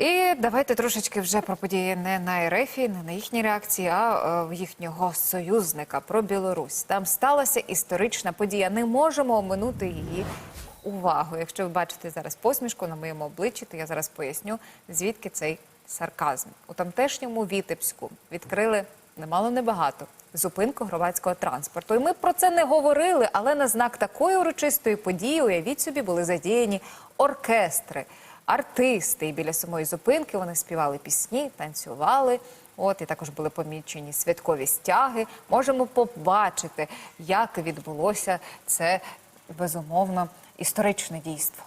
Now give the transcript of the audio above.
І давайте трошечки вже про події не на РФ, не на їхні реакції, а е, в їхнього союзника про Білорусь. Там сталася історична подія. Не можемо оминути її увагу. Якщо ви бачите зараз посмішку на моєму обличчі, то я зараз поясню, звідки цей сарказм. У тамтешньому Вітебську відкрили немало небагато зупинку громадського транспорту. І ми про це не говорили, але на знак такої урочистої події, уявіть собі, були задіяні оркестри, артисти. І біля самої зупинки вони співали пісні, танцювали. От і також були помічені святкові стяги. Можемо побачити, як відбулося це безумовно історичне дійство.